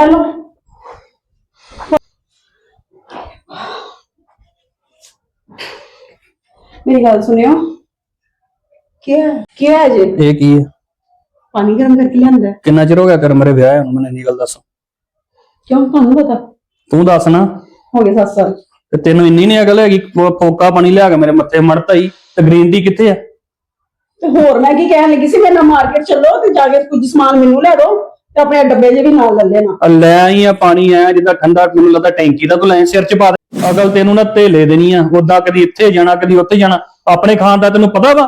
Hello ਮੇਰੀ ਗੱਲ ਸੁਣਿਓ। ਕੀ ਹੈ ਕੀ ਹੈ ਜੀ? ਇਹ ਕੀ ਹੈ? ਪਾਣੀ ਗਰਮ ਕਰਕੇ ਲਿਆਂਦਾ ਹੈ। ਕਿੰਨਾ ਚਿਰ ਹੋ ਗਿਆ ਕਰ ਮੇਰੇ ਵਿਆਹ ਨੂੰ? ਮੈਨੂੰ ਇੰਨੀ ਗੱਲ ਦੱਸ। ਕਿਉਂ? ਤੁਹਾਨੂੰ ਪਤਾ। ਤੂੰ ਦੱਸ ਨਾ। ਹੋ ਗਏ 7 ਸਾਲ। ਤੇ ਤੈਨੂੰ ਇੰਨੀ ਨਹੀਂ ਅਕਲ ਹੈਗੀ ਫੋ- ਫੋਕਾ ਪਾਣੀ ਲਿਆ ਕੇ ਮੇਰੇ ਮੱਥੇ ਮੜਤਾ ਹੀ। ਤੇ ਗ੍ਰੀਨ ਟੀ ਕਿੱਥੇ ਆ? ਤੇ ਹੋਰ ਮੈਂ ਕੀ ਕਹਿਣ ਲੱਗੀ ਸੀ? ਮੇਰੇ ਨਾਲ ਮਾਰਕੀਟ ਚੱਲੋ ਤੇ ਜਾ ਕੇ ਕੁਝ ਸਮਾਨ ਮੈਨੂੰ ਲੈ ਦਿਓ। ਤੇ ਆਪਣੇ ਡੱਬੇ 'ਚ ਵੀ ਨਾਲ ਲੈ ਲੈਣਾ। ਆ ਲੈ ਆਈ ਆ ਪਾਣੀ ਆ ਜਿੱਦਾਂ ਠੰਡਾ ਮੈਨੂੰ ਲੱਗਦਾ ਟੈਂਕੀ ਦਾ ਤੂੰ ਲੈ ਸਿਰ ਚ ਪਾ ਦੇ। ਅਕਲ ਤੈਨੂੰ ਨਾ ਧੇਲੇ ਦੇਣੀ ਆ ਉਦਾਂ ਕਦੀ ਇੱਥੇ ਜਾਣਾ ਕਦੀ ਉੱਥੇ ਜਾਣਾ। ਆਪਣੇ ਖਾਣ ਦਾ ਤੈਨੂੰ ਪਤਾ ਵਾ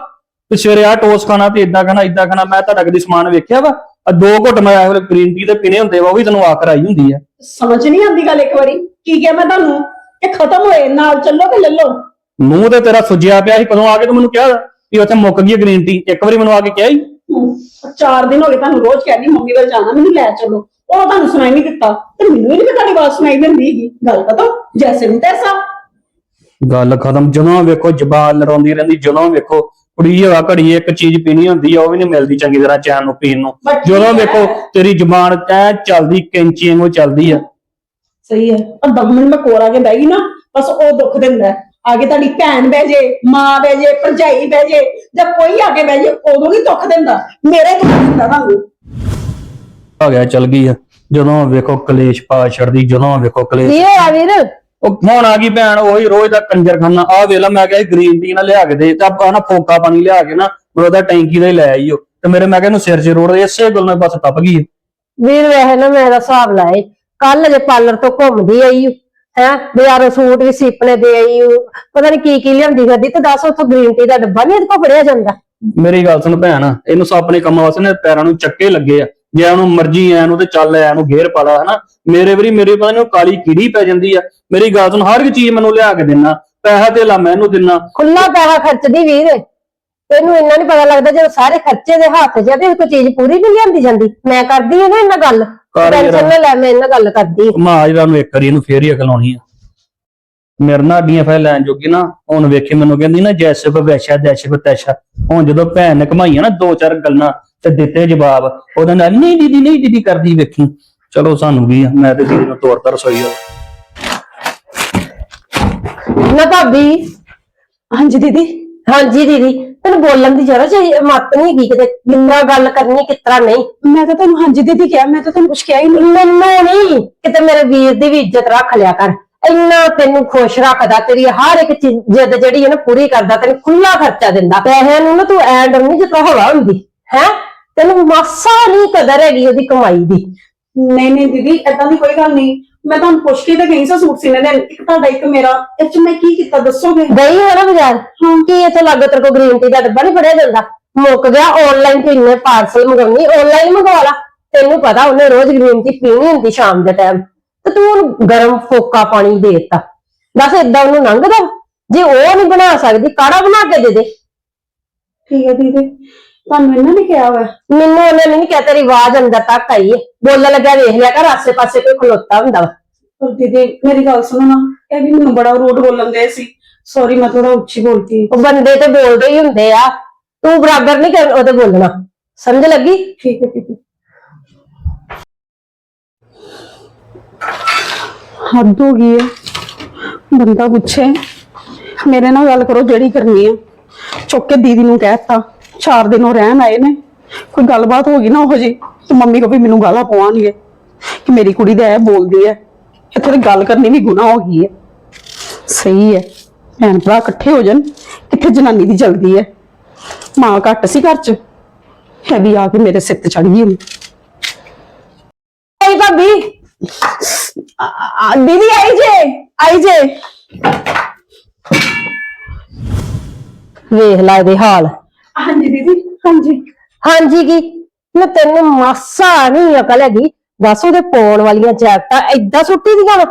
ਤੇ ਸਵੇਰੇ ਆ ਟੋਸ ਖਾਣਾ ਤੇ ਇਦਾਂ ਖਾਣਾ ਇਦਾਂ ਖਾਣਾ ਮੈਂ ਤੁਹਾਡਾ ਕਦੀ ਸਮਾਨ ਵੇਖਿਆ ਵਾ? ਆ ਦੋ ਘੁੱਟ ਮੈਂ ਗ੍ਰੀਨ ਟੀ ਦੇ ਪੀਣੇ ਹੁੰਦੇ ਵਾ ਉਹ ਵੀ ਤੈਨੂੰ ਆਖਰ ਆਈ ਹੁੰਦੀ ਆ। ਸਮਝ ਨਹੀਂ ਆਉਂਦੀ ਗੱਲ ਇੱਕ ਵਾਰੀ ਕੀ ਕਿਹਾ ਮੈਂ ਤੁਹਾਨੂੰ? ਕਿ ਖਤਮ ਹੋਏ ਨਾਲ ਚੱਲੋ ਤੇ ਲੈ ਲਓ। ਮੂੰਹ ਤੇ ਤੇਰਾ ਸੁੱਜਿਆ ਪਿਆ ਸੀ ਕਦੋਂ ਆ ਕੇ ਤੂੰ ਮੈਨੂੰ ਕਿਹਾ ਵੀ ਉੱਥੇ ਮੁੱਕ ਗਈ ਗ੍ਰੀਨ ਟੀ ਇੱਕ ਵਾਰੀ ਮੈਨੂੰ ਆ ਕੇ ਕਿਹਾ ਹੀ ਚਾਰ ਦਿਨ ਹੋ ਗਏ ਤੁਹਾਨੂੰ ਰੋਜ਼ ਕਹਿੰਦੀ ਮੰਮੀ ਵੱਲ ਜਾਣਾ ਮੈਨੂੰ ਲੈ ਚੱਲੋ। ਉਹ ਤੁਹਾਨੂੰ ਸੁਣਾਈ ਨਹੀਂ ਦਿੱਤਾ। ਤੇ ਮੈਨੂੰ ਵੀ ਨਹੀਂ ਤੁਹਾਡੀ ਆਵਾਜ਼ ਸੁਣਾਈ ਦਿੰਦੀ ਹੈਗੀ। ਗੱਲ ਪਤਾ ਜੈਸੇ ਨੂੰ ਤੈਸਾ। ਗੱਲ ਖਤਮ ਜਦੋਂ ਵੇਖੋ ਜ਼ਬਾਨ ਲੜਾਉਂਦੀ ਰਹਿੰਦੀ ਜਦੋਂ ਵੇਖੋ। ਕੁੜੀ ਹਵਾ ਘੜੀ ਇੱਕ ਚੀਜ਼ ਪੀਣੀ ਹੁੰਦੀ ਆ ਉਹ ਵੀ ਨਹੀਂ ਮਿਲਦੀ ਚੰਗੀ ਤਰ੍ਹਾਂ ਚੈਨ ਨੂੰ ਪੀਣ ਨੂੰ। But ਜਦੋਂ ਠੀਕ ਹੈ। ਵੇਖੋ ਤੇਰੀ ਜ਼ਬਾਨ ਐ ਚੱਲਦੀ ਕੈਂਚੀ ਵਾਂਗੂ ਚੱਲਦੀ ਆ। ਸਹੀ ਹੈ। ਪਰ ਦਮ ਮਿੰਟ ਮੈਂ ਆ ਕੇ ਬਹਿ ਗਈ ਨਾ ਬਸ ਉਹ ਦੁੱਖ ਦਿੰਦਾ ਹੈ। ਆ ਕੇ ਤੁਹਾਡੀ ਭੈਣ ਬਹਿ ਜੇ ਮਾਂ ਬਹਿ ਜੇ ਭਰਜਾਈ ਬਹਿ ਜੇ ਜਾਂ ਕੋਈ ਆ ਕੇ ਬਹਿ ਜੇ ਉਦੋਂ ਨਹੀਂ ਦੁੱਖ ਦਿੰਦਾ ਮੇਰੇ ਦੁੱਖ ਦਿੰਦਾ ਤੁਹਾਨੂੰ ਆ ਗਿਆ ਚੱਲ ਗਈ ਆ। ਜਦੋਂ ਵੇਖੋ ਕਲੇਸ਼ ਪਾ ਛੱਡਦੀ ਜਦੋਂ ਵੇਖੋ ਕਲੇਸ਼ ਕੀ ਹੋਇਆ ਵੀਰ? ਉਹ ਹੁਣ ਆ ਗਈ ਭੈਣ ਉਹੀ ਰੋਜ਼ ਦਾ ਕੰਜਰਖਾਨਾ ਆ ਵੇਲਾ ਮੈਂ ਕਿਹਾ ਗ੍ਰੀਨ ਟੀ ਨਾ ਲਿਆ ਕੇ ਦੇ ਤੇ ਆਪਾਂ ਨਾ ਫੋਕਾ ਪਾਣੀ ਲਿਆ ਕੇ ਨਾ ਮੈਂ ਉਹਦਾ ਟੈਂਕੀ ਦਾ ਹੀ ਲੈ ਆਈਓ ਤੇ ਮੇਰੇ ਮੈਂ ਕਿਹਾ ਇਹਨੂੰ ਸਿਰ 'ਚ ਰੋੜ ਦੇ ਇਸੇ ਗੱਲ ਨਾਲ ਬਸ ਟੱਪ ਗਈ ਆ। ਵੀਰ ਵੈਸੇ ਨਾ ਮੇਰਾ ਹਿਸਾਬ ਲਾਏ ਕੱਲ ਜੇ ਪਾਰਲਰ ਤੋਂ ਘੁੰਮਦੀ ਆਈ ਹੈ ਬਾਜ਼ਾਰੋਂ ਸੂਟ ਵੀ ਸੀਪਣੇ ਦੇ ਆਈ। ਪਤਾ ਨਹੀਂ ਕੀ ਕੀ ਲਿਆਂਦੀ ਫਿਰਦੀ ਤੇ ਦੱਸ ਉੱਥੋਂ ਗ੍ਰੀਨ ਟੀ ਦਾ ਡੱਬਾ ਨਹੀਂ ਇਹਦੇ ਕੋਲ ਫੜਿਆ ਜਾਂਦਾ? ਮੇਰੀ ਗੱਲ ਸੁਣ ਭੈਣ ਇਹਨੂੰ ਸੋ ਆਪਣੇ ਕੰਮਾਂ ਵਾਸਤੇ ਨਾ ਪੈਰਾਂ ਨੂੰ ਚੱਕੇ ਲੱਗੇ ਆ। ਜੇ ਉਹਨੂੰ ਮਰਜ਼ੀ ਐ ਨੂੰ ਤੇ ਚੱਲ ਐ ਨੂੰ ਘੇਰ ਪਾ ਲਾ ਹਨਾ? ਮੇਰੇ ਵਾਰੀ ਮੇਰੇ ਪਤਾ ਨਹੀਂ ਕਾਲੀ ਕੀੜੀ ਪੈ ਜਾਂਦੀ ਆ। ਮੇਰੀ ਗੱਲ ਸੁਣ ਹਰ ਇੱਕ ਚੀਜ਼ ਮੈਨੂੰ ਲਿਆ ਕੇ ਦੇਣਾ ਪੈਸਾ ਤੇ ਲਾ ਮੈਨੂੰ ਦਿਨਾ। ਖੁੱਲਾ ਪੈਸਾ ਖਰਚਦੀ ਵੀਰ। ਤੈਨੂੰ ਇੰਨਾ ਨਹੀਂ ਪਤਾ ਲੱਗਦਾ ਜਦੋਂ ਸਾਰੇ ਖਰਚੇ ਦੇ ਹੱਥ 'ਚ ਆ ਤੇ ਕੋਈ ਚੀਜ਼ ਪੂਰੀ ਨਹੀਂ ਲਿਆਂਦੀ ਜਾਂਦੀ। ਮੈਂ ਕਰਦੀ ਆ ਨਾ ਇਹਨਾਂ ਗੱਲ। ਟੈਨਸ਼ਨ ਨਾ ਲੈ ਮੈਂ ਇਹਨਾਂ ਗੱਲ ਕਰਦੀ। ਆ। ਮਾਜ ਦਾ ਨੂੰ ਇੱਕ ਵਾਰੀ ਇਹਨੂੰ ਫੇਰ ਹੀ ਅਕਲ ਆਉਣੀ ਆ। ਮੇਰੇ ਨਾਲ ਅੱਡੀਆਂ ਫੈ ਲੈਣ ਜੋਗੀ ਨਾ ਹੁਣ ਵੇਖੀ ਮੈਨੂੰ ਕਹਿੰਦੀ ਨਾ ਜੈਸੇ ਬਵੈਸ਼ਾ ਦੈਸ਼ੇ ਬਤੈਸ਼ਾ ਹੁਣ ਜਦੋਂ ਭੈਣ ਨੇ ਕਮਾਈਆਂ ਨਾ ਦੋ ਚਾਰ ਗੱਲਾਂ ਤੇ ਦਿੱਤੇ ਜਵਾਬ ਉਹਦੇ ਨਾਲ ਨਹੀਂ ਦੀਦੀ ਨਹੀਂ ਦੀਦੀ ਕਰਦੀ ਵੇਖੀ। ਚਲੋ ਸਾਨੂੰ ਵੀ ਮੈਂ ਤੇ ਦੀਦੀ ਨੂੰ ਤੋਰਤਾ ਰਸੋਈ ਆ ਨਾ ਭਾਬੀ। ਹਾਂਜੀ ਦੀਦੀ। ਹਾਂਜੀ ਦੀਦੀ। ਤੈਨੂੰ ਬੋਲਣ ਦੀ ਜਰਾ ਚਾਹੀ ਮੱਤ ਨਹੀਂ ਹੈਗੀ ਕਿਤੇ ਕਿੰਨਾ ਗੱਲ ਕਰਨੀ ਕਿਤਰਾ ਨਹੀਂ। ਮੈਂ ਤਾਂ ਤੁਹਾਨੂੰ ਹਾਂਜੀ ਦੀਦੀ ਕਿਹਾ ਮੈਂ ਤਾਂ ਤੁਹਾਨੂੰ ਕੁਝ ਕਿਹਾ ਹੀ ਨਹੀਂ। ਮੈਨੂੰ ਨਹੀਂ ਕਿਤੇ ਮੇਰੇ ਵੀਰ ਦੀ ਵੀ ਇੱਜ਼ਤ ਰੱਖ ਲਿਆ ਕਰ। ਇੰਨਾ ਤੈਨੂੰ ਖੁਸ਼ ਰੱਖਦਾ ਤੇਰੀ ਹਰ ਇੱਕ ਚੀਜ਼ ਜਿੱਦ ਜਿਹੜੀ ਹੈ ਨਾ ਪੂਰੀ ਕਰਦਾ ਤੈਨੂੰ ਖੁੱਲਾ ਖਰਚਾ ਦਿੰਦਾ। ਪੈਸਿਆਂ ਨੂੰ ਨਾ ਤੂੰ ਐ ਡਰਨੀ ਜਿੱਦਾਂ ਹਵਾ ਹੁੰਦੀ ਹੈ? ਤੈਨੂੰ ਮਾਸਾ ਨਹੀਂ ਕਦਰ ਹੈਗੀ ਉਹਦੀ ਕਮਾਈ ਦੀ। ਨਹੀਂ ਨਹੀਂ ਦੀਦੀ ਏਦਾਂ ਦੀ ਕੋਈ ਗੱਲ ਨਹੀਂ। ਮੈਂ ਤੁਹਾਨੂੰ ਪੁੱਛ ਕੇ ਤਾਂ ਗਈ ਸਾਂ ਸੂਟ ਸੀਨੇ ਦੇ ਇੱਕ ਤੁਹਾਡਾ ਇੱਕ ਮੇਰਾ। ਇਹ ਚ ਮੈਂ ਕੀ ਕੀਤਾ ਦੱਸੋਗੇ? ਗਈ ਹੈ ਨਾ ਬਾਜ਼ਾਰ ਕੀ ਇੱਥੇ ਲੱਗ ਤੇਰੇ ਕੋ ਗ੍ਰੀਨ ਟੀ ਦਾ ਡੱਬਾ ਨਹੀਂ ਫੜਿਆ ਜਾਂਦਾ? ਮੁੱਕ ਗਿਆ ਆਨਲਾਈਨ ਤੂੰ ਇੰਨੇ ਪਾਰਸਲ ਮੰਗਾਉਣੀ ਆਨਲਾਈਨ ਮੰਗਵਾ ਲਾ। ਤੈਨੂੰ ਪਤਾ ਉਹਨੇ ਰੋਜ਼ ਗ੍ਰੀਨ ਟੀ ਪੀਣੀ ਹੁੰਦੀ ਸ਼ਾਮ ਦੇ ਟਾਈਮ ਤੇ ਤੂੰ ਉਹਨੂੰ ਗਰਮ ਫੋਕਾ ਪਾਣੀ ਦੇ ਦਿੱਤਾ। ਦੱਸ ਏਦਾਂ ਉਹਨੂੰ ਲੰਘਦਾ? ਜੇ ਉਹ ਨਹੀਂ ਬਣਾ ਸਕਦੀ ਕਾੜਾ ਬਣਾ ਕੇ ਦੇ ਦੇ? ਠੀਕ ਹੈ ਦੀਦੀ ਤੁਹਾਨੂੰ ਇਹਨਾਂ ਨੇ ਕਿਹਾ ਵਾ? ਮੈਨੂੰ ਉਹਨੇ ਨਹੀਂ ਕਿਹਾ ਤੇਰੀ ਆਵਾਜ਼ ਅੰਦਰ ਤੱਕ ਆਈ ਹੈ ਬੋਲਣ ਲੱਗਿਆ ਵੇਖ ਲਿਆ ਕਰ ਆਸੇ ਪਾਸੇ ਕੋਈ ਖਲੋਤਾ ਹੁੰਦਾ ਵਾ। ਪਰ ਦੀਦੀ ਮੇਰੀ ਗੱਲ ਸੁਣੋ ਨਾ ਇਹ ਵੀ ਮੈਨੂੰ ਬੜਾ ਰੂਡ ਬੋਲਣ ਦੇ ਸੀ। ਸੌਰੀ ਮੈਂ ਥੋੜਾ ਉੱਚੀ ਬੋਲਤੀ। ਉਹ ਬੰਦੇ ਤੇ ਬੋਲਦੇ ਹੀ ਹੁੰਦੇ ਆ। ਤੂੰ ਬਰਾਬਰ ਨਹੀਂ ਕਰ ਉਹਦੇ ਬੋਲਣਾ। ਸਮਝ ਲੱਗੀ? ਠੀਕ ਹੈ ਦੀਦੀ ਹੱਦ ਹੋ ਗਈ ਹੈ ਬੰਦਾ ਪੁੱਛੇ ਮੇਰੇ ਨਾਲ ਗੱਲ ਕਰੋ ਜਿਹੜੀ ਕਰਨੀ ਹੈ ਚੁੱਕ ਕੇ ਦੀਦੀ ਨੂੰ ਕਹਿਤਾ ਚਾਰ ਦਿਨ ਉਹ ਰਹਿਣ ਆਏ ਨੇ। ਕੋਈ ਗੱਲਬਾਤ ਹੋ ਗਈ ਨਾ ਉਹ ਜੀ ਤੇ ਮੰਮੀ ਕੋ ਵੀ ਮੈਨੂੰ ਗਾਲਾਂ ਪਵਾਉਣਗੇ ਕਿ ਮੇਰੀ ਕੁੜੀ ਦਾ ਇਹ ਬੋਲਦੀ ਹੈ। ਇੱਥੇ ਤੇ ਗੱਲ ਕਰਨੀ ਵੀ ਗੁਨਾਹ ਹੋ ਗਈ ਹੈ। ਸਹੀ ਹੈ। ਭੈਣ ਭਰਾ ਇਕੱਠੇ ਹੋ ਜਾਣ ਕਿੱਥੇ ਜਨਾਨੀ ਦੀ ਜਲਦੀ ਹੈ। ਮਾਂ ਘੱਟ ਸੀ ਘਰ 'ਚ। ਹੈ ਵੀ ਆ ਕੇ ਮੇਰੇ ਸਿਰ ਤੇ ਚੜ ਗਈ ਨੇ ਭਾਬੀ। ਆ, ਦੀਦੀ ਆਈ ਜੇ ਆਈ ਜੇ। ਵੇਖ ਲੈ ਇਹਦੇ ਹਾਲ। ਹਾਂਜੀ ਦੀਦੀ ਹਾਂਜੀ। ਹਾਂਜੀ ਕੀ? ਮੈਂ ਤੈਨੂੰ ਮਾਸਾ ਨਹੀਂ ਅਕਲ ਹੈਗੀ। ਦੱਸ ਉਹਦੇ ਪਾਉਣ ਵਾਲੀਆਂ ਜੈਕਟਾਂ ਏਦਾਂ ਸੁੱਟੀ ਦੀਆਂ ਵਾਂ?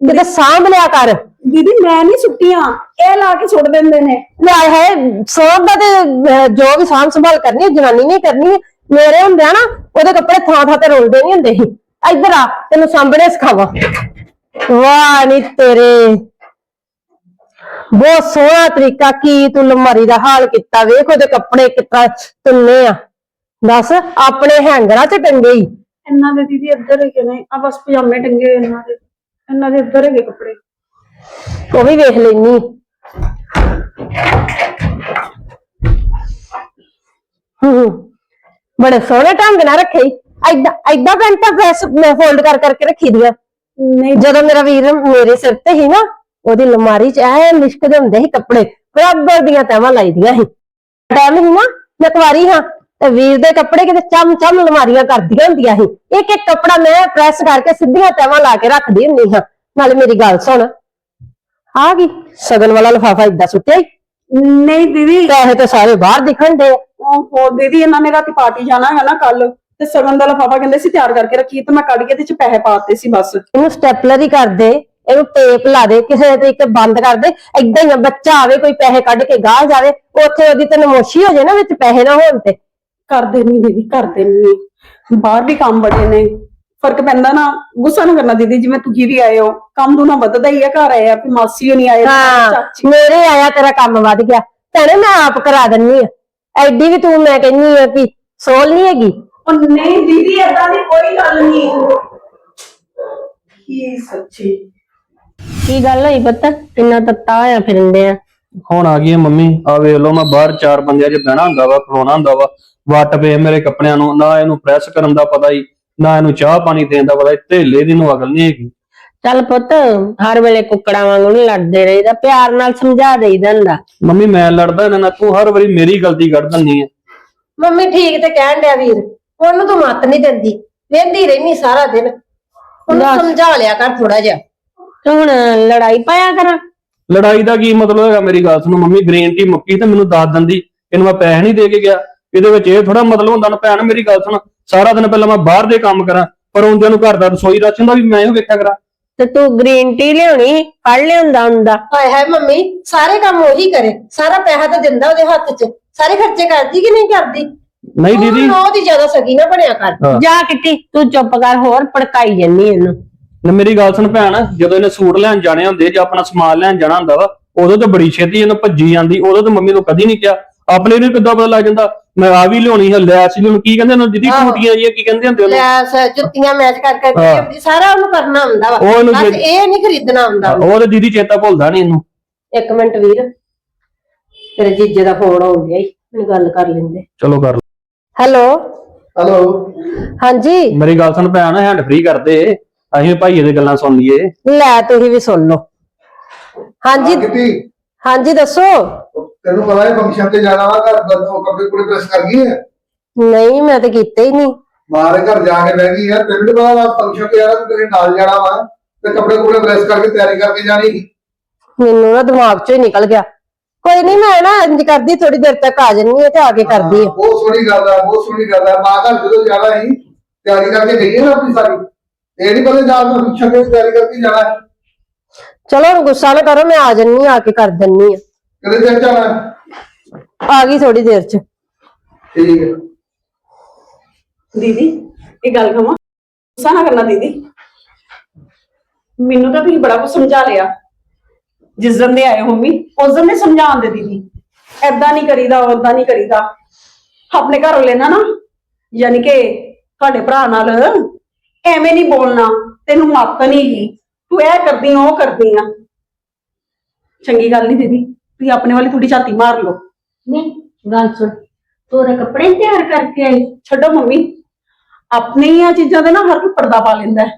ਕਿਤੇ ਸਾਂਭ ਲਿਆ ਕਰ। ਦੀਦੀ ਮੈਂ ਨਹੀਂ ਸੁੱਟੀਆਂ। ਇਹ ਲਾ ਕੇ ਸੁੱਟ ਦਿੰਦੇ ਨੇ। ਲੈ ਹੈ ਸਾਂਭ ਦਾ ਤੇ ਅਹ, ਜੋ ਵੀ ਸਾਂਭ ਸੰਭਾਲ ਕਰਨੀ ਹੈ, ਜਨਾਨੀ ਨੇ ਕਰਨੀ ਹੈ। ਮੇਰੇ ਹੁੰਦੇ ਆ ਨਾ ਉਹਦੇ ਕੱਪੜੇ ਥਾਂ ਥਾਂ ਤੇ ਰੋਲਦੇ ਨਹੀਂ ਹੁੰਦੇ ਸੀ। ਇੱਧਰ ਆ ਤੈਨੂੰ ਸਾਂਭਣੇ ਸਿਖਾਵਾਂ। ਵਾਹ ਨੀ ਤੇਰੇ। ਬਹੁਤ ਸੋਹਣਾ ਤਰੀਕਾ ਕੀ ਤੂੰ ਲਮਾਰੀ ਦਾ ਹਾਲ ਕੀਤਾ ਵੇਖ ਉਹਦੇ ਕੱਪੜੇ ਕਿਤਰਾ ਤੁੰਨੇ ਆ। ਦੱਸ ਆਪਣੇ ਹੈਂਗਰਾਂ 'ਚ ਟੰਗੇ ਹੀ। ਇਹਨਾਂ ਦੇ ਦੀਦੀ ਇੱਧਰ ਹੈਗੇ ਨੇ ਆ ਬਸ ਪਜਾਮੇ ਟੰਗੇ ਹੋਏ ਇਹਨਾਂ ਦੇ ਇਹਨਾਂ ਦੇ ਇੱਧਰ ਹੈਗੇ ਕੱਪੜੇ। ਉਹ ਵੀ ਵੇਖ ਲੈਣੀ ਹੂੰ ਬੜੇ ਸੋਹਣੇ ਢੰਗ ਨਾਲ ਰੱਖੇ। ਐਦਾਂ ਐਦਾਂ ਪੈਂਟਾਂ ਪ੍ਰੈਸ ਮੈਂ ਫੋਲਡ ਕਰ ਕਰਕੇ ਰੱਖੀ ਦੀਆਂ। ਨਹੀਂ। ਜਦੋਂ ਮੇਰਾ ਵੀਰ ਮੇਰੇ ਸਿਰ ਤੇ ਹੀ ਨਾ ਉਹਦੀ ਲਮਾਰੀ 'ਚ ਐ ਲਿਸ਼ਕਦੇ ਹੁੰਦੇ ਸੀ ਕੱਪੜੇ ਬਰਾਬਰ ਦੀਆਂ ਤੈਵਾਂ ਲਾਈਦੀਆਂ ਸੀ। ਟਾਈਮ ਸੀ ਨਾ ਮੈਂ ਕੁਆਰੀ ਹਾਂ ਤੇ ਵੀਰ ਦੇ ਕੱਪੜੇ ਕਿਤੇ ਚਮ ਚਮ ਲਮਾਰੀਆਂ ਕਰਦੀਆਂ ਹੁੰਦੀਆਂ ਸੀ। ਇੱਕ ਇੱਕ ਕੱਪੜਾ ਮੈਂ ਪ੍ਰੈਸ ਕਰਕੇ ਸਿੱਧੀਆਂ ਤੈਵਾਂ ਲਾ ਕੇ ਰੱਖਦੀ ਹੁੰਦੀ ਹਾਂ। ਨਾਲੇ ਮੇਰੀ ਗੱਲ ਸੁਣ। ਆ ਗਈ ਸਗਨ ਵਾਲਾ ਲਫਾਫਾ ਇਦਾਂ ਸੁੱਟਿਆ ਈ। ਨਹੀਂ ਦੀਦੀ। ਪੈਸੇ ਤਾਂ ਸਾਰੇ ਬਾਹਰ ਦਿਖਣ ਦੇ ਉਹ ਦੀਦੀ ਇਹਨਾਂ ਨੇ ਰਾਤੀ ਪਾਰਟੀ ਜਾਣਾ ਹੈ ਨਾ ਕੱਲ ਤੇ ਸਗਨ ਦਾ ਲਫਾਫਾ ਕਹਿੰਦੇ ਸੀ ਤਿਆਰ ਕਰਕੇ ਰੱਖੀ ਤੇ ਮੈਂ ਕੱਢ ਕੇ ਤੇ ਚ ਪੈਸੇ ਪਾਤੇ ਸੀ ਬਸ। ਇਹਨੂੰ ਸਟੈਪਲਰ ਹੀ ਕਰ ਦੇ। ਇਹਨੂੰ ਟੇਪ ਲਾ ਦੇ ਕਿਸੇ ਤਰੀਕੇ ਬੰਦ ਕਰ ਦੇ ਏਦਾਂ ਹੀ ਆ, ਬੱਚਾ ਆਵੇ ਕੋਈ ਪੈਸੇ ਕੱਢ ਕੇ ਗਾਹ ਜਾਵੇ ਉੱਥੇ ਉਹਦੀ ਤੇ ਨਮੋਸ਼ੀ ਹੋ ਜਾਏ ਨਾ ਵਿੱਚ ਪੈਸੇ ਨਾ ਹੋਣ ਤੇ। ਕਰਦੇ ਨਹੀਂ ਦੀਦੀ ਕਰਦੇ ਨਹੀਂ ਬਾਹਰ ਵੀ ਕੰਮ ਬੜੇ ਨੇ। ਫ਼ਰਕ ਪੈਂਦਾ ਨਾ ਗੁੱਸਾ ਨਾ ਕਰਨਾ ਦੀਦੀ ਜਿਵੇਂ ਤੁਸੀਂ ਵੀ ਆਏ ਹੋ। ਕੰਮ ਦੂਨਾ ਵੱਧਦਾ ਹੀ ਆ ਘਰ ਆਏ ਆ ਫਿਰ ਮਾਸੀ ਹੋਣੀ ਆਏ ਹਾਂ ਚਾਚੀ। ਮੇਰੇ ਆਇਆ ਤੇਰਾ ਕੰਮ ਵੱਧ ਗਿਆ। ਭੈਣੇ ਮੈਂ ਆਪ ਕਰਾ ਦਿੰਨੀ ਆ। ਐਡੀ ਵੀ ਤੂੰ ਮੈਂ ਕਹਿੰਨੀ ਆ ਕਿ ਸੋਲ ਨਹੀਂ ਹੈਗੀ। ਉਹ ਨਹੀਂ ਦੀਦੀ ਏਦਾਂ ਦੀ ਕੋਈ ਗੱਲ ਨਹੀਂ ਕੀ ਸੱਚੀ। ਕੀ ਗੱਲ ਹੋਈ ਪੁੱਤ? ਕਿੰਨਾ ਤੱਤਾ ਹੋਇਆ ਫਿਰਦੇ ਆ? ਹੁਣ ਆ ਗਈ ਹੈ ਮੰਮੀ। ਆ ਵੇਖ ਲਓ ਮੈਂ ਬਾਹਰ ਚਾਰ ਬੰਦਿਆਂ 'ਚ ਬਹਿਣਾ ਹੁੰਦਾ ਵਾ ਖਲੋਣਾ ਹੁੰਦਾ ਵਾ। ਵੱਟ ਪਏ ਮੇਰੇ ਕੱਪੜਿਆਂ ਨੂੰ ਨਾ ਇਹਨੂੰ ਪ੍ਰੈਸ ਕਰਨ ਦਾ ਪਤਾ ਹੀ ਨਾ ਇਹਨੂੰ ਚਾਹ ਪਾਣੀ ਦੇਣ ਦਾ ਪਤਾ ਹੀ ਢੇਲੇ ਦੀ ਨੂੰ ਅਕਲ ਨਹੀਂ ਹੈਗੀ। ਚੱਲ ਪੁੱਤ ਹਰ ਵੇਲੇ ਕੁੱਕੜਾਂ ਵਾਂਗੂ ਨੀ ਲੜਦੇ ਰਹੀਦਾ ਪਿਆਰ ਨਾਲ ਸਮਝਾ ਦੇਈਦਾ ਹੁੰਦਾ। ਮੰਮੀ ਮੈਂ ਲੜਦਾ ਇਹਨਾਂ ਨਾਲ ਤੂੰ ਹਰ ਵਾਰੀ ਮੇਰੀ ਗਲਤੀ ਕੱਢ ਦਿੰਦੀ ਹੈ ਮੰਮੀ ਠੀਕ ਤੇ ਕਹਿਣ ਡਿਆ ਵੀਰ ਉਹਨੂੰ ਤੂੰ ਮੱਤ ਨਹੀਂ ਦਿੰਦੀ ਵੇਂਦੀ ਰਹਿਨੀ ਸਾਰਾ ਦਿਨ। ਉਹਨੂੰ ਸਮਝਾ ਲਿਆ ਕਰ ਥੋੜਾ ਜਿਹਾ। ਤੇ ਹੁਣ ਲੜਾਈ ਪਾਇਆ ਕਰਾਂ? ਲੜਾਈ ਦਾ ਕੀ ਮਤਲਬ ਹੈਗਾ? ਮੇਰੀ ਗੱਲ ਸੁਣੋ ਮੰਮੀ ਗ੍ਰੀਨ ਟੀ ਮੁੱਕੀ ਤੇ ਮੈਨੂੰ ਦੱਸ ਦਿੰਦੀ। ਇਹਨੂੰ ਮੈਂ ਪੈਸੇ ਨਹੀਂ ਦੇ ਕੇ ਗਿਆ। ਇਹਦੇ ਵਿੱਚ ਇਹ ਥੋੜਾ ਮਤਲਬ ਹੁੰਦਾ ਨਾ ਭੈਣ ਮੇਰੀ ਗੱਲ ਸੁਣ। ਸਾਰਾ ਦਿਨ ਪਹਿਲਾਂ ਮੈਂ ਬਾਹਰ ਦੇ ਕੰਮ ਕਰਾਂ ਪਰ ਹੁੰਦਿਆਂ ਨੂੰ ਘਰ ਦਾ ਰਸੋਈ ਰਾਸ਼ਨ ਦਾ ਵੀ ਮੈਂ ਹੀ ਵੇਖਿਆ ਕਰਾਂ। ਤੇ ਤੂੰ ਗ੍ਰੀਨ ਟੀ ਲਿਆਉਣੀ ਫੜ ਲਿਆਉਂਦਾ ਹੁੰਦਾ। ਹਾਏ ਹਾਏ ਮੰਮੀ ਸਾਰੇ ਕੰਮ ਉਹੀ ਕਰੇ। ਸਾਰਾ ਪੈਸਾ ਤਾਂ ਦਿੰਦਾ ਉਹਦੇ ਹੱਥ 'ਚ। ਸਾਰੇ ਖਰਚੇ ਕਰਦੀ ਕਿ ਨਹੀਂ ਕਰਦੀ? ਨਹੀਂ ਦੀਦੀ। ਉਹਦੀ ਜ਼ਿਆਦਾ ਸਗੀ ਨਾ ਬਣਿਆ ਕਰ। ਹਾਂ। ਜਾ ਕਿੱਟੀ ਤੂੰ ਚੁੱਪ ਕਰ ਹੋਰ ਭੜਕਾਈ ਜੰਨੀ ਇਹਨੂੰ। ਨਾ ਮੇਰੀ ਗੱਲ ਸੁਣ ਭੈਣ ਜਦੋਂ ਇਹਨੇ ਸੂਟ ਲੈਣ ਜਾਣੇ ਹੁੰਦੇ ਜਾਂ ਆਪਣਾ ਸਮਾਨ ਲੈਣ ਜਾਣਾ ਹੁੰਦਾ ਵਾ ਉਦੋਂ ਤਾਂ ਬੜੀ ਛੇਤੀ ਇਹਨੂੰ ਭੱਜੀ ਜਾਂਦੀ ਉਦੋਂ ਤਾਂ ਮੰਮੀ ਨੂੰ ਕਦੀ ਨਹੀਂ ਕਿਹਾ। ਆਪਣੇ ਨੂੰ ਕਿੱਦਾਂ ਪਤਾ ਲੱਗ ਜਾਂਦਾ? ਮੈਂ ਆ ਵੀ ਲਿਆਉਣੀ ਹੈ ਲੈ ਸੀ ਕੀ ਕਹਿੰਦੇ ਨੇ ਦੀਦੀ। ਟੂਟੀਆਂ ਜੀਆਂ ਕੀ ਕਹਿੰਦੇ ਹੁੰਦੇ ਉਹਨੂੰ? ਲੈਸ ਜੁੱਤੀਆਂ ਮੈਚ ਕਰ ਕਰ ਹਾਂ। ਕੇ ਸਾਰਾ ਉਹਨੂੰ ਕਰਨਾ ਹੁੰਦਾ ਵਾ। ਉਹ ਇਹਨੂੰ ਬਸ ਜੇ- ਇਹ ਨਹੀਂ ਖਰੀਦਣਾ ਹੁੰਦਾ। ਉਹ ਤੇ ਦੀਦੀ ਚੇਤਾ ਭੁੱਲਦਾ ਨਹੀਂ ਇਹਨੂੰ। ਇੱਕ ਮਿੰਟ ਵੀਰ ਤੇਰੇ ਜੀਜੇ ਦਾ ਫੋਨ ਆਉਣ ਡਿਆ ਈ ਮੈਨੂੰ ਗੱਲ ਕਰ ਲੈਂਦੇ। ਚਲੋ ਕਰ। ਲਓ। ਹੈਲੋ ਹੈਲੋ ਹਾਂਜੀ। ਮੇਰੀ ਗੱਲ ਸੁਣ ਭੈਣ ਹੈਂਡ ਫ੍ਰੀ ਕਰਦੇ। ਅਸੀਂ ਭਾਈਏ ਦੀ ਗੱਲਾਂ ਸੁਣ ਲਈਏ। ਲੈ ਤੁਸੀਂ ਵੀ ਸੁਣ ਲਓ। ਹਾਂਜੀ ਕਿਤੇ ਹਾਂਜੀ ਦੱਸੋ। ਤੈਨੂੰ ਪਤਾ ਹੈ ਫੰਕਸ਼ਨ ਤੇ ਜਾਣਾ ਵਾ ਘਰ ਦਾ ਉਹ ਕੱਪੜੇ ਕੁੜੇ ਪ੍ਰੈਸ ਕਰ ਗਈ ਹੈ? ਨਹੀਂ ਮੈਂ ਤਾਂ ਕੀਤਾ ਹੀ ਨਹੀਂ। ਮਾਰੇ ਘਰ ਜਾ ਕੇ ਬਹਿ ਗਈ ਹੈ ਤੈਨੂੰ ਪਤਾ ਵਾ ਫੰਕਸ਼ਨ ਤੇ ਜਾਣਾ ਤੇ ਤੇਰੇ ਨਾਲ ਜਾਣਾ ਵਾ ਤੇ ਕੱਪੜੇ ਕੁੜੇ ਪ੍ਰੈਸ ਕਰਕੇ ਤਿਆਰੀ ਕਰਕੇ ਜਾਣੀ ਮੈਨੂੰ ਨਾ ਦਿਮਾਗ ਚੋਂ ਹੀ ਨਿਕਲ ਗਿਆ। ਕੋਈ ਨਹੀਂ ਮੈਂ ਨਾ ਇੰਜ ਕਰਦੀ ਥੋੜੀ ਦੇਰ ਤੱਕ ਆ ਜੰਨੀ ਆ ਤੇ ਆ ਕੇ ਕਰਦੀ ਆ ਬਹੁਤ ਸੋਹਣੀ ਗੱਲ ਹੈ ਬਹੁਤ ਸੋਹਣੀ ਗੱਲ ਹੈ ਮਾਂ ਘਰ ਜਦੋਂ ਜਾਣਾ ਹੀ ਤਿਆਰੀ ਕਰਕੇ ਗਈ ਹੈ ਨਾ ਆਪਣੀ ਸਾਰੀ? ਇਹ ਨਹੀਂ ਪਤਾ ਜਾ ਕੇ ਫੰਕਸ਼ਨ ਤੇ ਤਿਆਰੀ ਕਰਕੇ ਜਾਣਾ ਹੈ। ਚਲੋ ਹੁਣ ਗੁੱਸਾ ਨਾ ਕਰੋ ਮੈਂ ਆ ਜੰਨੀ ਆ ਕੇ ਕਰ ਦਿੰਨੀ ਆ ਕਦੇ ਚੱਲ ਜਾਣਾ ਹੈ? ਆ ਗਈ ਥੋੜੀ ਦੇਰ ਚ। ਠੀਕ ਹੈ। ਦੀਦੀ ਇਹ ਗੱਲ ਕਹਾਂ ਗੁੱਸਾ ਨਾ ਕਰਨਾ ਦੀਦੀ। ਮੈਨੂੰ ਤਾਂ ਤੁਸੀਂ ਬੜਾ ਕੁਝ ਸਮਝਾ ਲਿਆ। ਜਿਸ ਦਿਨ ਦੇ ਆਏ ਹੋ ਮੰਮੀ ਉਸ ਦਿਨ ਦੇ ਸਮਝਾਉਣ ਦੇ ਦੀਦੀ। ਐਦਾਂ ਨਹੀਂ ਕਰੀਦਾ ਓਦਾਂ ਨਹੀਂ ਕਰੀਦਾ। ਆਪਣੇ ਘਰੋਂ ਲੈਣਾ ਨਾ ਯਾਨੀ ਕਿ ਤੁਹਾਡੇ ਭਰਾ ਨਾਲ ਐਵੇਂ ਨਹੀਂ ਬੋਲਣਾ ਤੈਨੂੰ ਮੱਤ ਨਹੀਂ ਗਈ ਤੂੰ ਇਹ ਕਰਦੀ ਆਂ, ਉਹ ਕਰਦੀ ਆ। ਚੰਗੀ ਗੱਲ ਨਹੀਂ ਦੀਦੀ ਤੁਸੀਂ ਆਪਣੇ ਵਾਲੀ ਥੋੜੀ ਛਾਤੀ ਮਾਰ ਲਓ। ਨਹੀਂ ਗੱਲ ਸੁਣ ਤੋਰੇ ਕੱਪੜੇ ਤਿਆਰ ਕਰਕੇ ਆਈ? ਛੱਡੋ ਮੰਮੀ ਆਪਣੀਆਂ ਚੀਜ਼ਾਂ ਦੇ ਨਾ ਹਰ ਕੋਈ ਪਰਦਾ ਪਾ ਲੈਂਦਾ ਹੈ।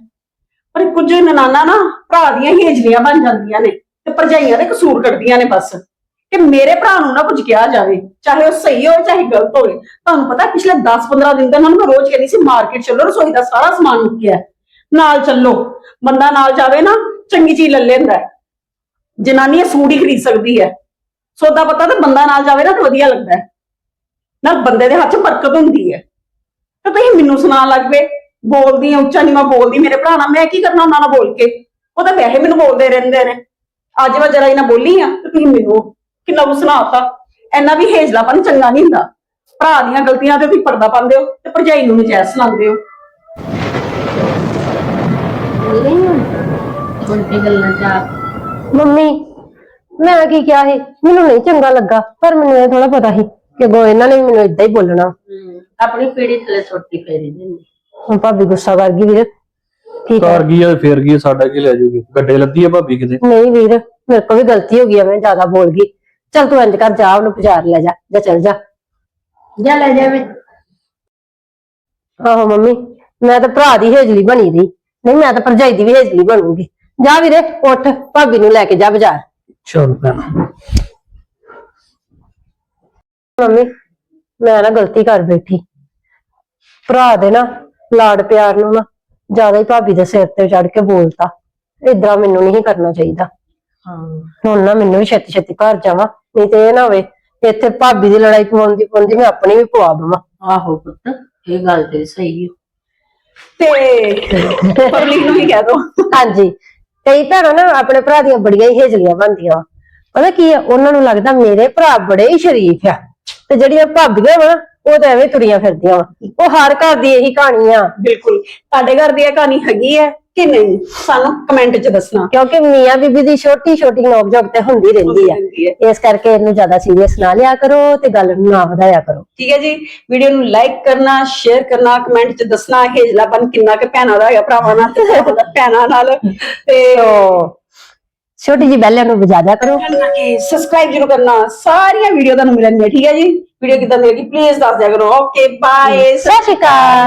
ਪਰ ਕੁਝ ਨਨਾਨਾ ਨਾ ਭਰਾ ਦੀਆਂ ਹੇਜਲੀਆਂ ਬਣ ਜਾਂਦੀਆਂ ਨੇ ਤੇ ਭਰਜਾਈਆਂ ਦੇ ਕਸੂਰ ਕੱਢਦੀਆਂ ਨੇ ਬਸ। ਕਿ ਮੇਰੇ ਭਰਾ ਨੂੰ ਨਾ ਕੁਝ ਕਿਹਾ ਜਾਵੇ, ਚਾਹੇ ਉਹ ਸਹੀ ਹੋਵੇ, ਚਾਹੇ ਗਲਤ ਹੋਵੇ। ਤੁਹਾਨੂੰ ਪਤਾ ਪਿਛਲੇ 10-15 ਦਿਨ ਤੋਂ ਉਹਨਾਂ ਨੂੰ ਮੈਂ ਰੋਜ਼ ਕਹਿੰਦੀ ਸੀ, ਮਾਰਕੀਟ ਚੱਲੋ, ਰਸੋਈ ਦਾ ਸਾਰਾ ਸਮਾਨ ਮੁੱਕਿਆ ਹੈ। ਨਾਲ ਚੱਲੋ। ਬੰਦਾ ਨਾਲ ਜਾਵੇ ਨਾ, ਚੰਗੀ ਚੀਜ਼ ਲੈ ਲੈਂਦਾ ਹੈ। ਜਨਾਨੀ ਇਹ ਸੂਟ ਹੀ ਖਰੀਦ ਸਕਦੀ ਹੈ। ਸੌਦਾ ਪਤਾ ਤਾਂ ਬੰਦਾ ਨਾਲ ਜਾਵੇ ਨਾ ਤਾਂ ਵਧੀਆ ਲੱਗਦਾ ਹੈ। ਨਾਲ ਬੰਦੇ ਦੇ ਹੱਥ 'ਚ ਬਰਕਤ ਹੁੰਦੀ ਹੈ। ਤੇ ਤੁਸੀਂ ਮੈਨੂੰ ਸੁਣਾਉਣ ਲੱਗ ਪਏ, ਬੋਲਦੀ ਆ ਉੱਚਾ ਨੀਵਾਂ ਬੋਲਦੀ, ਮੇਰੇ ਭਰਾ ਨਾਲ ਮੈਂ ਕੀ ਕਰਨਾ ਉਹਨਾਂ ਨਾਲ ਬੋਲ ਕੇ? ਉਹ ਤਾਂ ਵੈਸੇ ਮੈਨੂੰ ਬੋਲਦੇ ਰਹਿੰਦੇ ਨੇ। ਅੱਜ ਮੈਂ ਜਰਾ ਇਹਨਾਂ ਬੋਲੀ ਆ ਤੇ ਤੁਸੀਂ ਮੈਨੂੰ ਕਿੰਨਾ ਕੁ ਸੁਣਾਤਾ ਇੰਨਾ ਵੀ ਹੇਜਲਾਪਨ ਚੰਗਾ ਨਹੀਂ ਹੁੰਦਾ। ਭਰਾ ਦੀਆਂ ਗਲਤੀਆਂ ਤੇ ਤੁਸੀਂ ਪਰਦਾ ਪਾਉਂਦੇ ਹੋ ਤੇ ਭਰਜਾਈ ਨੂੰ ਨਜਾਇਜ਼ ਸੁਣਾਉਂਦੇ ਹੋ। ਹੁਣ? ਗੱਲਾਂ ਮੰਮੀ ਮੈਂ ਕੀ ਕਿਹਾ ਸੀ? ਮੈਨੂੰ ਨਹੀਂ ਚੰਗਾ ਲੱਗਾ ਪਰ ਮੈਨੂੰ ਇਹ ਥੋੜਾ ਪਤਾ ਸੀ ਕਿ ਗੋ ਇਹਨਾਂ ਨੇ ਵੀ ਮੈਨੂੰ ਇਦਾਂ ਹੀ ਬੋਲਣਾ। ਆਪਣੀ ਪੀੜੀ ਥਲੇ ਛੋਟੀ ਫੇਰੀ ਦਿੰਦੀ ਹੁਣ ਭਾਬੀ ਗੁੱਸਾ ਕਰ ਗਈ ਵੀਰ। ਕੀ ਘਰ ਕਰ ਗਈ ਆ ਫੇਰ ਗਈ ਆ, ਸਾਡਾ ਕੀ ਲੈ ਜੂਗੀ ਗੱਡੇ ਲੱਦੀ ਆ ਭਾਬੀ ਕਿਤੇ? ਨਹੀਂ ਵੀਰ ਮੇਰੇ ਕੋਲ ਵੀ ਗਲਤੀ ਹੋ ਗਈ ਆ ਮੈਂ ਜ਼ਿਆਦਾ ਬੋਲ ਗਈ। ਚੱਲ ਤੂੰ ਇੰਜ ਕਰ ਜਾ ਉਹਨੂੰ ਬਾਜ਼ਾਰ ਲੈ ਜਾ ਜਾਂ ਚੱਲ ਜਾ। ਜਾ ਲੈ ਜਾ ਮੈਂ। ਆਹੋ ਮੰਮੀ ਮੈਂ ਤਾਂ ਭਰਾ ਦੀ ਹੇਜਲੀ ਬਣੀ ਰਹੀ। ਨਹੀਂ ਮੈਂ ਤਾਂ ਭਰਜਾਈ ਦੀ ਵੀ ਹੇਜਲੀ ਬਣੂਗੀ। ਜਾ ਵੀਰੇ ਉੱਠ ਭਾਬੀ ਨੂੰ ਲੈ ਕੇ ਜਾ ਬਾਜ਼ਾਰ। ਚਲ ਭੈਣਾ। ਮੰਮੀ ਮੈਂ ਨਾ ਗਲਤੀ ਕਰ ਬੈਠੀ। ਭਰਾ ਦੇ ਨਾ ਲਾਡ ਪਿਆਰ ਨੂੰ ਨਾ ਜ਼ਿਆਦਾ ਹੀ ਭਾਬੀ ਦੇ ਸਿਰ ਤੇ ਚੜ ਕੇ ਬੋਲਤਾ। ਇਦਾਂ ਮੈਨੂੰ ਨਹੀਂ ਕਰਨਾ ਚਾਹੀਦਾ। ਹਾਂ। ਹੁਣ ਨਾ ਮੈਨੂੰ ਵੀ ਛੇਤੀ ਛੇਤੀ ਘਰ ਜਾਵਾਂ। ਨਹੀਂ ਤੇ ਇਹ ਨਾ ਹੋਵੇ ਇੱਥੇ ਭਾਬੀ ਦੀ ਲੜਾਈ ਪਵਾਉਂਦੀ ਪਵਾਉਂਦੀ ਮੈਂ ਆਪਣੀ ਵੀ ਪਵਾ ਦਵਾਂ। ਆਹੋ ਪੁੱਤ ਇਹ ਗੱਲ ਤੇ ਸਹੀ ਹੈ ਤੇ ਪਬਲਿਕ ਨੂੰ ਵੀ ਕਹਿ ਦੋ। ਹਾਂਜੀ ਕਈ ਭੈਣਾਂ ਨਾ ਆਪਣੇ ਭਰਾ ਦੀਆਂ ਬੜੀਆਂ ਹੀ ਹੇਜਲੀਆਂ ਬਣਦੀਆਂ। ਪਤਾ ਕੀ ਹੈ ਉਹਨਾਂ ਨੂੰ ਲੱਗਦਾ ਮੇਰੇ ਭਰਾ ਬੜੇ ਹੀ ਸ਼ਰੀਫ ਆ। ਤੇ ਜਿਹੜੀਆਂ ਭਾਬੀਆਂ ਵਾ ਉਹ ਤਾਂ ਐਵੇਂ ਤੁਰੀਆਂ ਫਿਰਦੀਆਂ ਵਾ। ਉਹ ਹਰ ਘਰ ਦੀ ਇਹੀ ਕਹਾਣੀ ਆ। ਬਿਲਕੁਲ ਤੁਹਾਡੇ ਘਰ ਦੀ ਇਹ ਕਹਾਣੀ ਹੈਗੀ ਹੈ ਕਿ ਨਹੀਂ? ਸਾਨੂੰ ਕਮੈਂਟ 'ਚ ਦੱਸਣਾ। ਕਿਉਂਕਿ ਮੀਆਂ ਬੀਬੀ ਦੀ ਛੋਟੀ ਛੋਟੀ ਨੋਕ ਝੋਕ ਤੇ ਹੁੰਦੀ ਰਹਿੰਦੀ ਹੁੰਦੀ। ਆ। ਇਸ ਕਰਕੇ ਇਹਨੂੰ ਜ਼ਿਆਦਾ ਸੀਰੀਅਸ ਨਾ ਲਿਆ ਕਰੋ ਤੇ ਗੱਲ ਨੂੰ ਨਾ ਵਧਾਇਆ ਕਰੋ। ਠੀਕ ਹੈ ਜੀ? ਵੀਡੀਓ ਨੂੰ ਲਾਈਕ ਕਰਨਾ ਸ਼ੇਅਰ ਕਰਨਾ ਕਮੈਂਟ 'ਚ ਦੱਸਣਾ ਹੇਜਲਾਪਨ ਕਿੰਨਾ ਕਿ ਭੈਣਾਂ ਦਾ ਹੈਗਾ ਭਰਾਵਾਂ ਨਾਲ ਤੇ ਭਰਾਵਾਂ ਦਾ ਭੈਣਾਂ ਨਾਲ। ਤੇ ਛੋਟੀ ਜੀ ਬੈਲਿਆਂ ਨੂੰ ਵਜਾ ਦਿਆ ਕਰੋ। ਸਬਸਕ੍ਰਾਈਬ ਜਰੂਰ ਕਰਨਾ। ਸਾਰੀਆਂ ਵੀਡੀਓ ਤੁਹਾਨੂੰ ਮਿਲਣਗੀਆਂ ਠੀਕ ਹੈ ਜੀ? ਵੀਡੀਓ ਕਿਦਾਂ ਦੀ ਲੱਗੀ ਪਲੀਜ਼ ਦੱਸ ਦਿਆ ਕਰੋ। ਓਕੇ ਬਾਏ ਸਤਿ ਸ਼੍ਰੀ ਅਕਾਲ।